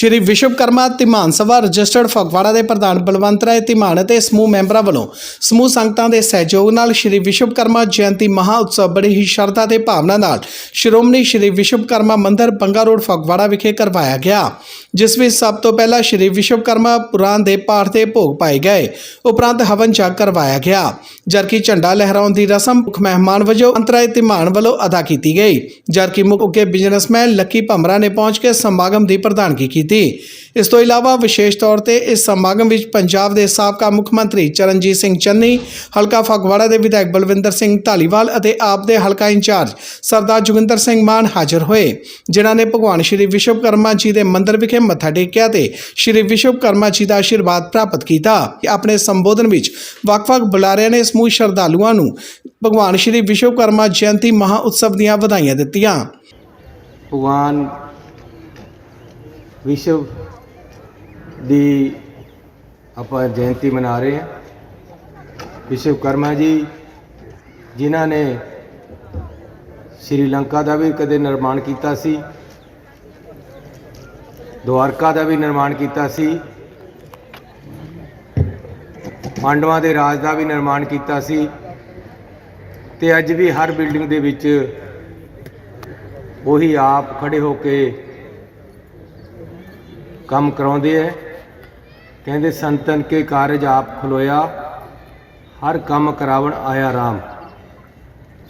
ਸ਼੍ਰੀ Vishwakarma Dhiman Sabha registered Phagwara ਦੇ ਪ੍ਰਧਾਨ ਬਲਵੰਤ ਰਾਏ ਧਿਮਾਨ ਅਤੇ ਸਮੂਹ ਮੈਂਬਰਾਂ ਵੱਲੋਂ ਸਮੂਹ ਸੰਗਤਾਂ ਦੇ ਸਹਿਯੋਗ ਨਾਲ ਸ਼੍ਰੀ ਵਿਸ਼ਵਕਰਮਾ ਜਯੰਤੀ ਮਹਾ ਉਤਸਵ ਬੜੀ ਹੀ ਸ਼ਰਧਾ ਤੇ ਭਾਵਨਾ ਨਾਲ ਸ਼੍ਰੋਮਣੀ ਸ਼੍ਰੀ ਵਿਸ਼ਵਕਰਮਾ ਮੰਦਿਰ ਬੰਗਾ ਰੋਡ ਫਗਵਾੜਾ ਵਿਖੇ ਕਰਵਾਇਆ ਗਿਆ। ਜਿਸ ਵਿੱਚ ਸਭ ਤੋਂ ਪਹਿਲਾਂ ਸ਼੍ਰੀ ਵਿਸ਼ਵਕਰਮਾ ਪੁਰਾਣ ਦੇ ਪਾਠ ਦੇ ਭੋਗ ਪਾਏ ਗਏ। ਉਪਰੰਤ ਹਵਨ ਜਗ ਕਰਵਾਇਆ ਗਿਆ, ਜਦਕਿ ਝੰਡਾ ਲਹਿਰਾਉਣ ਦੀ ਰਸਮ ਮੁੱਖ ਮਹਿਮਾਨ ਵਜੋਂ ਅੰਤਰਾਏ ਧਿਮਾਨ ਵੱਲੋਂ ਅਦਾ ਕੀਤੀ ਗਈ, ਜਦਕਿ ਮੁੱਖ ਬਿਜ਼ਨਸਮੈਨ ਲੱਕੀ ਭੰਮਰਾ ਨੇ ਪਹੁੰਚ ਕੇ ਸਮਾਗਮ ਦੀ ਪ੍ਰਧਾਨਗੀ ਕੀਤੀ। ਇਸ ਤੋਂ ਇਲਾਵਾ ਵਿਸ਼ੇਸ਼ ਤੌਰ ਤੇ ਇਸ ਸਮਾਗਮ ਵਿੱਚ ਪੰਜਾਬ ਦੇ ਸਾਬਕਾ ਮੁੱਖ ਮੰਤਰੀ ਚਰਨਜੀਤ ਸਿੰਘ ਚੰਨੀ, ਹਲਕਾ ਫਗਵਾੜਾ ਦੇ ਵਿਧਾਇਕ ਬਲਵਿੰਦਰ ਸਿੰਘ ਢਾਲੀਵਾਲ ਅਤੇ ਆਪ ਦੇ ਹਲਕਾ ਇੰਚਾਰਜ ਸਰਦਾਰ ਜੋਗਿੰਦਰ ਸਿੰਘ ਮਾਨ ਹਾਜ਼ਰ ਹੋਏ, ਜਿਨ੍ਹਾਂ ਨੇ ਭਗਵਾਨ ਸ਼੍ਰੀ ਵਿਸ਼ਵਕਰਮਾ ਜੀ ਦੇ ਮੰਦਿਰ ਵਿਖੇ ਮੱਥਾ ਟੇਕਿਆ ਤੇ ਸ਼੍ਰੀ ਵਿਸ਼ਵਕਰਮਾ ਜੀ ਦਾ ਆਸ਼ੀਰਵਾਦ ਪ੍ਰਾਪਤ ਕੀਤਾ। ਆਪਣੇ ਸੰਬੋਧਨ ਵਿੱਚ ਵੱਖ-ਵੱਖ ਬੁਲਾਰਿਆਂ ਨੇ ਸਮੂਹ ਸ਼ਰਧਾਲੂਆਂ ਨੂੰ ਭਗਵਾਨ ਸ਼੍ਰੀ ਵਿਸ਼ਵਕਰਮਾ ਜਯੰਤੀ ਮਹਾ ਉਤਸਵ ਦੀਆਂ ਵਧਾਈਆਂ ਦਿੱਤੀਆਂ। ਭਗਵਾਨ ਵਿਸ਼ਵ ਦੀ ਆਪਾਂ ਜਯੰਤੀ ਮਨਾ ਰਹੇ ਹਾਂ। ਵਿਸ਼ਵਕਰਮਾ ਜੀ ਜਿਨ੍ਹਾਂ ਨੇ ਸ਼੍ਰੀਲੰਕਾ ਦਾ ਵੀ ਕਦੇ ਨਿਰਮਾਣ ਕੀਤਾ ਸੀ। ਦੁਆਰਕਾ ਦਾ ਵੀ ਨਿਰਮਾਣ ਕੀਤਾ ਸੀ। ਪਾਂਡਵਾਂ ਦੇ ਰਾਜ ਦਾ ਵੀ ਨਿਰਮਾਣ ਕੀਤਾ ਸੀ। ਤੇ ਅੱਜ ਵੀ ਹਰ ਬਿਲਡਿੰਗ ਦੇ ਵਿੱਚ ਉਹੀ ਆਪ ਖੜੇ ਹੋ ਕੇ ਕੰਮ ਕਰਾਉਂਦੇ ਐ ਕਹਿੰਦੇ, ਸੰਤਨ ਕੇ ਕਾਰਜ ਆਪ ਖਲੋਇਆ, ਹਰ ਕੰਮ ਕਰਾਵਣ ਆਇਆ ਰਾਮ।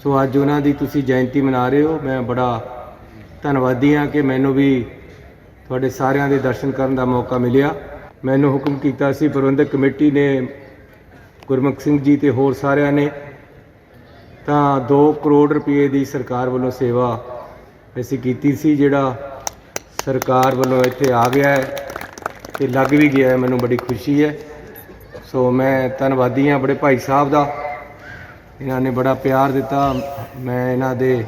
ਸੋ ਅੱਜ ਉਹਨਾਂ ਦੀ ਤੁਸੀਂ ਜਯੰਤੀ ਮਨਾ ਰਹੇ ਹੋ। ਮੈਂ ਬੜਾ ਧੰਨਵਾਦੀ ਹਾਂ ਕਿ ਮੈਨੂੰ ਵੀ ਤੁਹਾਡੇ ਸਾਰਿਆਂ ਦੇ ਦਰਸ਼ਨ ਕਰਨ ਦਾ ਮੌਕਾ ਮਿਲਿਆ। ਮੈਨੂੰ ਹੁਕਮ ਕੀਤਾ ਸੀ, ਪ੍ਰਬੰਧਕ ਕਮੇਟੀ ਨੇ, ਗੁਰਮੁਖ ਸਿੰਘ ਜੀ ਤੇ ਹੋਰ ਸਾਰਿਆਂ ਨੇ, ਤਾਂ 2 ਕਰੋੜ ਰੁਪਏ ਦੀ ਸਰਕਾਰ ਵੱਲੋਂ ਸੇਵਾ ਅਸੀਂ ਕੀਤੀ ਸੀ, ਜਿਹੜਾ ਸਰਕਾਰ ਵੱਲੋਂ ਇੱਥੇ ਆ ਗਿਆ ਹੈ ਤੇ ਲੱਗ ਵੀ ਗਿਆ ਮੈਨੂੰ ਬੜੀ ਖੁਸ਼ੀ ਹੈ। ਸੋ ਮੈਂ ਧੰਨਵਾਦੀ ਹਾਂ ਬੜੇ ਭਾਈ ਸਾਹਿਬ ਦਾ। ਇਹਨਾਂ ਨੇ ਬੜਾ ਪਿਆਰ ਦਿੱਤਾ। ਮੈਂ ਇਹਨਾਂ ਦੇ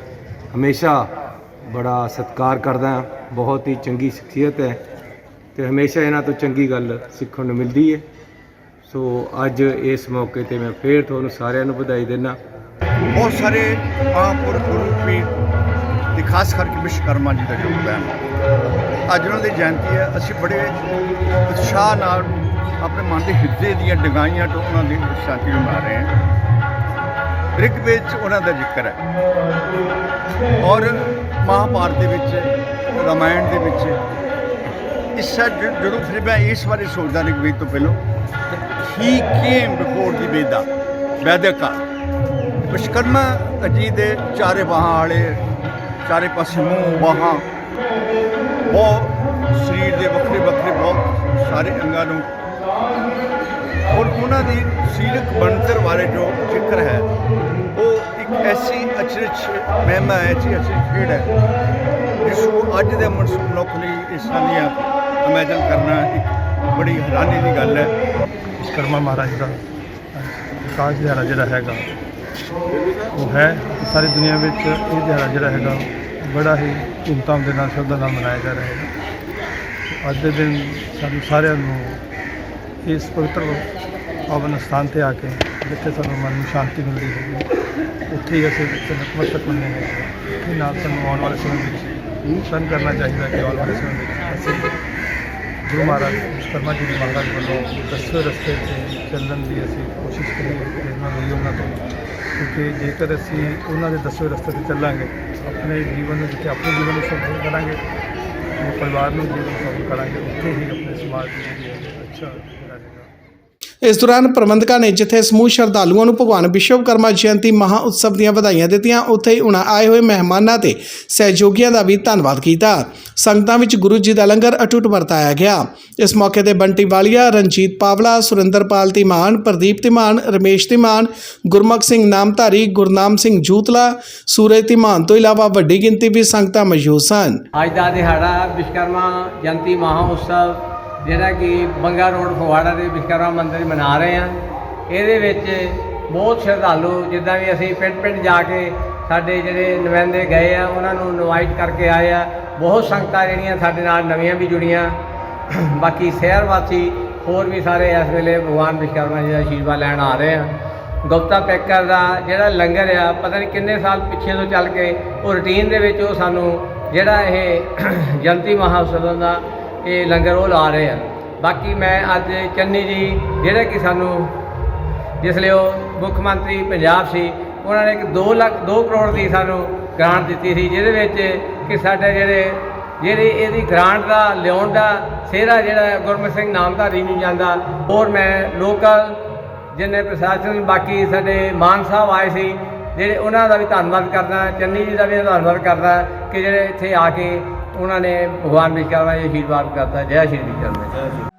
ਹਮੇਸ਼ਾ ਬੜਾ ਸਤਿਕਾਰ ਕਰਦਾ ਹਾਂ। ਬਹੁਤ ਹੀ ਚੰਗੀ ਸ਼ਖਸੀਅਤ ਹੈ ਤੇ ਹਮੇਸ਼ਾ ਇਹਨਾਂ ਤੋਂ ਚੰਗੀ ਗੱਲ ਸਿੱਖਣ ਨੂੰ ਮਿਲਦੀ ਹੈ। ਸੋ ਅੱਜ ਇਸ ਮੌਕੇ ਤੇ ਮੈਂ ਫੇਰ ਤੁਹਾਨੂੰ ਸਾਰਿਆਂ ਨੂੰ ਵਧਾਈ ਦਿੰਦਾ ਬਹੁਤ ਸਾਰੇ ਮਹਾਂਪੁਰਖ ਗੁਰੂ ਵੀ ਤੇ ਖਾਸ ਕਰਕੇ ਵਿਸ਼ਵਕਰਮਾ ਜੀ ਦਾ ਯੋਗਦਾਨ ਅੱਜ ਉਹਨਾਂ ਦੀ ਜਯੰਤੀ ਹੈ। ਅਸੀਂ ਬੜੇ ਉਤਸ਼ਾਹ ਨਾਲ ਆਪਣੇ ਮਨ ਦੇ ਹਿੱਸੇ ਦੀਆਂ ਡਗਾਈਆਂ ਤੋਂ ਉਹਨਾਂ ਦੀ ਸ਼ਾਂਤੀ ਨੂੰ ਮਨਾ ਰਹੇ ਹਾਂ। ਰਿਗ ਵਿੱਚ ਉਹਨਾਂ ਦਾ ਜ਼ਿਕਰ ਹੈ। ਔਰ ਮਹਾਭਾਰਤ ਦੇ ਵਿੱਚ, ਰਾਮਾਇਣ ਦੇ ਵਿੱਚ। ਇਸ ਜਦੋਂ ਫਿਰ ਮੈਂ ਇਸ ਬਾਰੇ ਸੋਚਦਾ ਰਿਗ ਵੇਦ ਤੋਂ ਪਹਿਲਾਂ ਹੀ ਕੇਮ ਬਿਫੋਰ ਦੀ ਵੇਦਾ ਵੈਦਿਕ ਵਿਸ਼ਕਰਮਾ ਜੀ ਦੇ ਚਾਰੇ ਬਾਹਾਂ ਵਾਲੇ, ਚਾਰੇ ਪਾਸੇ ਮੂੰਹ ਬਾਹਾਂ, ਬਹੁਤ ਸਰੀਰ ਦੇ ਵੱਖਰੇ ਵੱਖਰੇ ਬਹੁਤ ਸਾਰੇ ਅੰਗਾਂ ਨੂੰ। ਔਰ ਉਹਨਾਂ ਦੀ ਸਰੀਰਕ ਬਣਤਰ ਬਾਰੇ ਜੋ ਜ਼ਿਕਰ ਹੈ ਐਸੀ ਅਚਰਜ ਮਹਿਮਾ ਹੈ ਜੀ ਅਚਰਜ ਖੇਡ ਹੈ ਇਸ ਨੂੰ ਅੱਜ ਦੇ ਮਨੁੱਖ ਮਨੁੱਖ ਲਈ ਇਨਸਾਨੀਆਂ ਇਮੇਜਿਨ ਕਰਨਾ ਇੱਕ ਬੜੀ ਹੈਰਾਨੀ ਦੀ ਗੱਲ ਹੈ। ਵਿਸ਼ਕਰਮਾ ਮਹਾਰਾਜ ਦਾ ਵਿਕਾਸ ਦਿਹਾੜਾ ਜਿਹੜਾ ਹੈਗਾ, ਉਹ ਹੈ ਸਾਰੀ ਦੁਨੀਆ ਵਿੱਚ ਇਹ ਦਿਹਾੜਾ ਜਿਹੜਾ ਹੈਗਾ, ਬੜਾ ਹੀ ਧੂਮਧਾਮ ਦੇ ਨਾਲ, ਸ਼ਰਧਾ ਨਾਲ ਮਨਾਇਆ ਜਾ ਰਿਹਾ ਹੈ। ਅੱਜ ਦੇ ਦਿਨ ਸਾਨੂੰ ਸਾਰਿਆਂ ਨੂੰ ਇਸ ਪਵਿੱਤਰ ਪਾਵਨ ਸਥਾਨ ਤੇ ਆ ਕੇ ਜਿੱਥੇ ਸਾਨੂੰ ਮਨ ਨੂੰ ਸ਼ਾਂਤੀ ਮਿਲਦੀ ਹੈ, ਉੱਥੇ ਹੀ ਅਸੀਂ ਨਤਮਸਤਕ ਹੁੰਦੇ ਹਾਂ। ਇਹ ਨਾਲ ਸਾਨੂੰ ਆਉਣ ਵਾਲੇ ਸਮੇਂ ਵਿੱਚ ਸਨ ਕਰਨਾ ਚਾਹੀਦਾ ਕਿ ਆਉਣ ਵਾਲੇ ਸਮੇਂ ਵਿੱਚ ਅਸੀਂ ਗੁਰੂ ਮਹਾਰਾਜ ਵਿਸ਼ਵਕਰਮਾ ਜੀ ਦੇ ਮਹਾਰਾਜ ਵੱਲੋਂ ਦਸਵੇਂ ਰਸਤੇ ਤੇ ਚੱਲਣ ਦੀ ਅਸੀਂ ਕੋਸ਼ਿਸ਼ ਕਰੀਏ ਪ੍ਰੇਰਨਾ ਲਈ ਉਹਨਾਂ ਤੋਂ ਕਿਉਂਕਿ ਜੇਕਰ ਅਸੀਂ ਉਹਨਾਂ ਦੇ ਦਸਵੇਂ ਰਸਤੇ ਤੇ ਚੱਲਾਂਗੇ, ਆਪਣੇ ਜੀਵਨ ਨੂੰ ਜਿੱਥੇ ਆਪਣੇ ਜੀਵਨ ਨੂੰ ਸੰਭਲ ਕਰਾਂਗੇ, ਆਪਣੇ ਪਰਿਵਾਰ ਨੂੰ ਜੀਵਨ ਸੰਭਲ ਕਰਾਂਗੇ, ਉੱਥੇ ਹੀ ਆਪਣੇ ਸਮਾਜ ਨੂੰ ਜਿਹੜੀ ਹੈ ਅੱਛਾ ਕਰਾਂਗੇ ਇਸ ਦੌਰਾਨ ਪ੍ਰਬੰਧਕਾਂ ਨੇ ਜਿੱਥੇ ਸਮੂਹ ਸ਼ਰਧਾਲੂਆਂ ਨੂੰ ਭਗਵਾਨ ਵਿਸ਼ਵਕਰਮਾ ਜਯੰਤੀ ਮਹਾ ਉਤਸਵ ਦੀਆਂ ਵਧਾਈਆਂ ਦਿੱਤੀਆਂ, ਉੱਥੇ ਹੀ ਉਹਨਾਂ ਆਏ ਹੋਏ ਮਹਿਮਾਨਾਂ ਤੇ ਸਹਿਯੋਗੀਆਂ ਦਾ ਵੀ ਧੰਨਵਾਦ ਕੀਤਾ। ਸੰਗਤਾਂ ਵਿੱਚ ਗੁਰੂ ਜੀ ਦਾ ਲੰਗਰ ਅਟੁੱਟ ਵਰਤਾਇਆ ਗਿਆ। ਇਸ ਮੌਕੇ ਤੇ ਬੰਟੀ ਵਾਲੀਆ, ਰਣਜੀਤ ਪਾਵਲਾ, ਸੁਰਿੰਦਰਪਾਲ ਧੀਮਾਨ, ਪ੍ਰਦੀਪ ਤਿਮਾਨ ਰਮੇਸ਼ ਧੀਮਾਨ, ਗੁਰਮੁਖ ਸਿੰਘ ਨਾਮਧਾਰੀ, ਗੁਰਨਾਮ ਸਿੰਘ ਜੂਤਲਾ, ਸੂਰਜ ਧੀਮਾਨ ਤੋਂ ਇਲਾਵਾ ਵੱਡੀ ਗਿਣਤੀ ਵਿੱਚ ਸੰਗਤਾਂ ਮੌਜੂਦ ਸਨ। ਅੱਜ ਦਾ ਦਿਹਾੜਾ ਵਿਸ਼ਵਕਰਮਾ ਜਯੰਤੀ ਮਹਾ ਉਤਸਵ ਜਿਹੜਾ ਕਿ ਬੰਗਾ ਰੋਡ ਫਗਵਾੜਾ ਦੇ ਵਿਸ਼ਵਕਰਮਾ ਮੰਦਿਰ ਮਨਾ ਰਹੇ ਹਾਂ। ਇਹਦੇ ਵਿੱਚ ਬਹੁਤ ਸ਼ਰਧਾਲੂ, ਜਿੱਦਾਂ ਵੀ ਅਸੀਂ ਪਿੰਡ ਪਿੰਡ ਜਾ ਕੇ ਸਾਡੇ ਜਿਹੜੇ ਨੁਮਾਇੰਦੇ ਗਏ ਆ, ਉਹਨਾਂ ਨੂੰ ਇਨਵਾਈਟ ਕਰਕੇ ਆਏ ਆ। ਬਹੁਤ ਸੰਗਤਾਂ ਜਿਹੜੀਆਂ ਸਾਡੇ ਨਾਲ ਨਵੀਆਂ ਵੀ ਜੁੜੀਆਂ। ਬਾਕੀ ਸ਼ਹਿਰ ਵਾਸੀ ਹੋਰ ਵੀ ਸਾਰੇ ਇਸ ਵੇਲੇ ਭਗਵਾਨ ਵਿਸ਼ਵਕਰਮਾ ਜੀ ਦਾ ਆਸ਼ੀਰਵਾਦ ਲੈਣ ਆ ਰਹੇ ਆ। ਗੁਪਤਾ ਪੈਕਰ ਦਾ ਜਿਹੜਾ ਲੰਗਰ ਆ, ਪਤਾ ਨਹੀਂ ਕਿੰਨੇ ਸਾਲ ਪਿੱਛੇ ਤੋਂ ਚੱਲ ਕੇ ਉਹ ਰੁਟੀਨ ਦੇ ਵਿੱਚ ਉਹ ਸਾਨੂੰ ਜਿਹੜਾ ਇਹ ਜਨਤੀ ਮਹਾਉਤਸਵ ਦਾ ਇਹ ਲੰਗਰ ਉਹ ਲਾ ਰਹੇ ਆ। ਬਾਕੀ ਮੈਂ ਅੱਜ ਚੰਨੀ ਜੀ, ਜਿਹੜੇ ਕਿ ਸਾਨੂੰ, ਜਿਸ ਲਈ ਉਹ ਮੁੱਖ ਮੰਤਰੀ ਪੰਜਾਬ ਸੀ, ਉਹਨਾਂ ਨੇ ਇੱਕ 2 ਲੱਖ 2 ਕਰੋੜ ਦੀ ਸਾਨੂੰ ਗ੍ਰਾਂਟ ਦਿੱਤੀ ਸੀ, ਜਿਹਦੇ ਵਿੱਚ ਕਿ ਸਾਡੇ ਜਿਹੜੇ, ਜਿਹੜੀ ਇਹਦੀ ਗ੍ਰਾਂਟ ਦਾ ਲਿਆਉਣ ਦਾ ਸਿਹਰਾ ਜਿਹੜਾ ਗੁਰਮੁਖ ਸਿੰਘ ਨਾਮ ਨਾਮਧਾਰੀ ਨੂੰ ਜਾਂਦਾ ਔਰ ਮੈਂ ਲੋਕਲ ਜਿੰਨੇ ਪ੍ਰਸ਼ਾਸਨ, ਬਾਕੀ ਸਾਡੇ ਮਾਨ ਸਾਹਿਬ ਆਏ ਸੀ, ਜਿਹੜੇ ਉਹਨਾਂ ਦਾ ਵੀ ਧੰਨਵਾਦ ਕਰਦਾ, ਚੰਨੀ ਜੀ ਦਾ ਵੀ ਧੰਨਵਾਦ ਕਰਦਾ ਕਿ ਜਿਹੜੇ ਇੱਥੇ ਆ ਕੇ ਉਹਨਾਂ ਨੇ ਭਗਵਾਨ ਵਿਸ਼ਵਕਰਮਾ ਜੀ ਆਸ਼ੀਰਵਾਦ ਕਰਤਾ ਜੈ ਸ਼੍ਰੀ ਵਿਸ਼ਵਕਰਮਾ